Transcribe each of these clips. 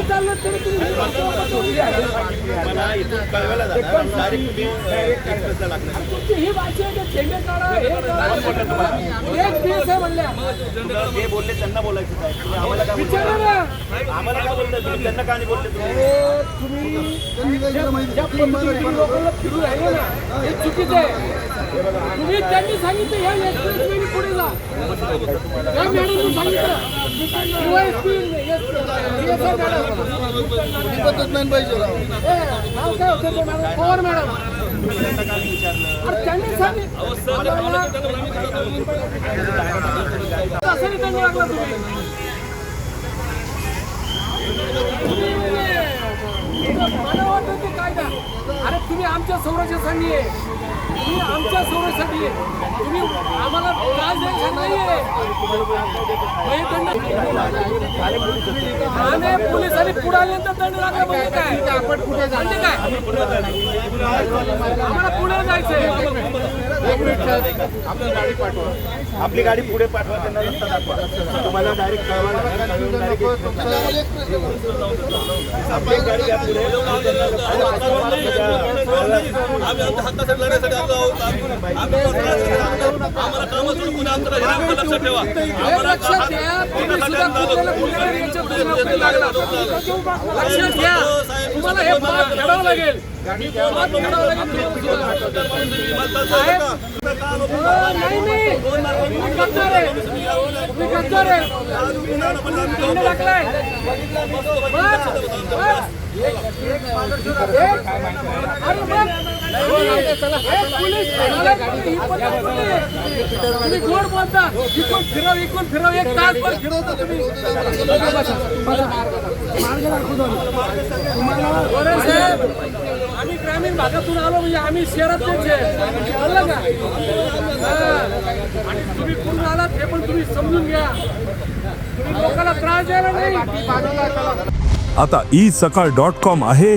ही भाषा आहे. मला इथून डायरेक्ट झेंडे काढा हे एक दिवस आहे म्हणल्या जे बोलले त्यांना बोलायचं आहे आम्हाला काय विचारा ना आम्हाला काय बोलता तुम्ही त्यांना का नाही बोलले तुम्ही ज्या पद्धतीने लोकांना फिरू राहिले ना हे चुकीचं आहे तुम्ही त्यांनी सांगितलं ह्या एक्सप्रेस पुढे जा या मॅडमने सांगितलं USP, पवार मॅडम त्यांनी सांगितलं असं नाही त्यांनी लागला तुम्ही मला वाटतं ते कायदा अरे तुम्ही आमच्या संरक्षणासाठी आहे. तुम्ही आमच्या संरक्षणासाठी आहे. तुम्ही आम्हाला त्रास द्यायचा नाहीये. ठाणे पोलिसांनी पुढे आल्यानंतर दंड लागला म्हणजे काय? आपण कुठे म्हणजे काय? आम्हाला पुढे जायचंय. आपली गाडी पुढे पाठवा त्यांना रस्ता दाखवा. तुम्हाला डायरेक्ट कळवायला आपली गाडी या पुढे. आम्ही आमच्या हक्कासाठी लढण्यासाठी आलो आहोत. आम्ही आम्हाला कामं सोडून पुन्हा आमचं हे आमचं लक्षात ठेवा. सुद्धा कुठल्याला कुठल्या याच्यात तुम्ही नोकरी लागला लक्षात घ्या तुम्हाला हे पाठ फेडावं लागेल पाठ फेडावं लागेल. साहेब, नाही नाही तुम्ही गद्दार आहे तुम्ही गद्दार आहे दंड टाकलाय बस, बस. अरे बघ, गोड बोलता इकडून फिरव इकडून फिरव एक तास पण फिरवता तुम्ही बरं साहेब आम्ही ग्रामीण भागातून आलो म्हणजे आम्ही शहरातलेच आहे कळलं का आणि तुम्ही कुठून आलात हे पण तुम्ही समजून घ्या तुम्ही लोकांना त्रास द्यायला नाही आता ई सकाळ डॉट कॉम आहे.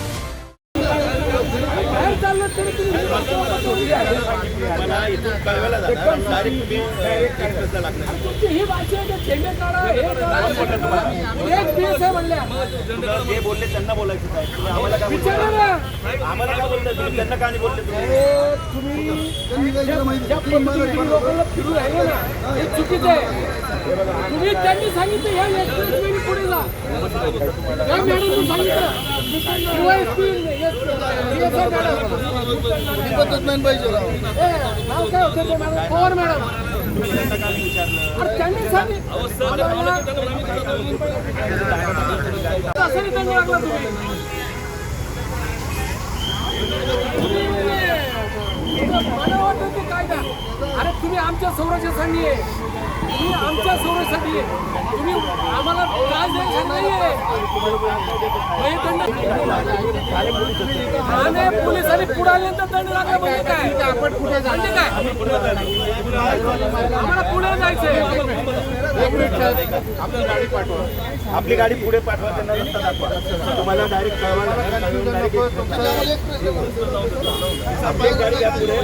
मला इथून कळवायला जाणार. डायरेक्ट तुम्ही एक्सप्रेसला लागणार. तुमची ही भाषा आहे की झेंडे काढा हे काढा. एक दिवस आहे म्हणल्या. तुला जे बोलले त्यांना बोलायचं आहे तुम्ही आम्हाला काय विचारा बोलता ना. आम्हाला काय बोलता तुम्ही त्यांना का नाही बोलले तुम्ही? तुम्ही ज्या- ज्या पद्धतीने लोकांना फिरू राहिले ना हे चुकीचं आहे. तुम्ही त्यांनी सांगितलं ह्या एक्सप्रेस पुढे जा. या मॅडमने सांगितलं USP, yes, मॅडम नाव काय होतं ते मॅडम? पवार मॅडम. अरे त्यांनी सांगितलं. असं नाही दंड लागला तुम्ही. मला वाटतं ते कायदा अरे तुम्ही आमच्या संरक्षणासाठी आहे. तुम्ही आमच्या संरक्षणासाठी आहे. तुम्ही आम्हाला त्रास द्यायचा नाहीये. हे ठाणे पोलिसांनी पुढे आल्यानंतर दंड लागला म्हणजे काय? आपण कुठे म्हणजे काय? आम्हाला पुढे जायचंय. आपली गाडी पुढे पाठवा त्यांना रस्ता दाखवा. तुम्हाला डायरेक्ट कळवायला आपली गाडी या पुढे.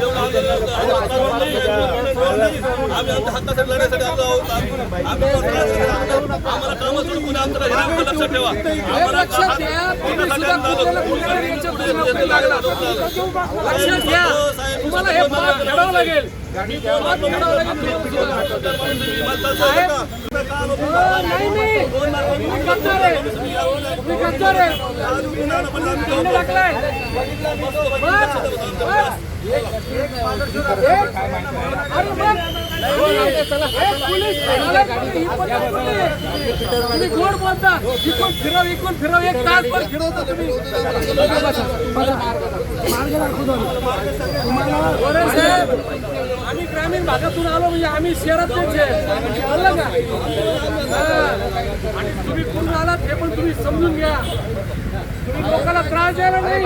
आम्ही आमच्या हक्कासाठी लढण्यासाठी आलो आहोत. आम्ही आम्हाला कामं सोडून पुन्हा आमचं आमचं लक्षात ठेवा. हे लक्षात घ्या. तुम्हाला हे पाठ फेडावं लागेल. पाठ फेडावं लागेल. नाही नाही. तुम्ही गद्दार आहे. तुम्ही गद्दार आहे. टाकलाय अरे बघ, तुम्ही गोड बोलता इकडून फिरव इकडून फिरव एक तास पण फिरवता तुम्ही बरं साहेब आम्ही ग्रामीण भागातून आलो म्हणजे आम्ही शहरातलेच आहे कळलं का आणि तुम्ही कुठून आलात हे पण तुम्ही समजून घ्या. तुम्ही लोकांना त्रास द्यायला नाही.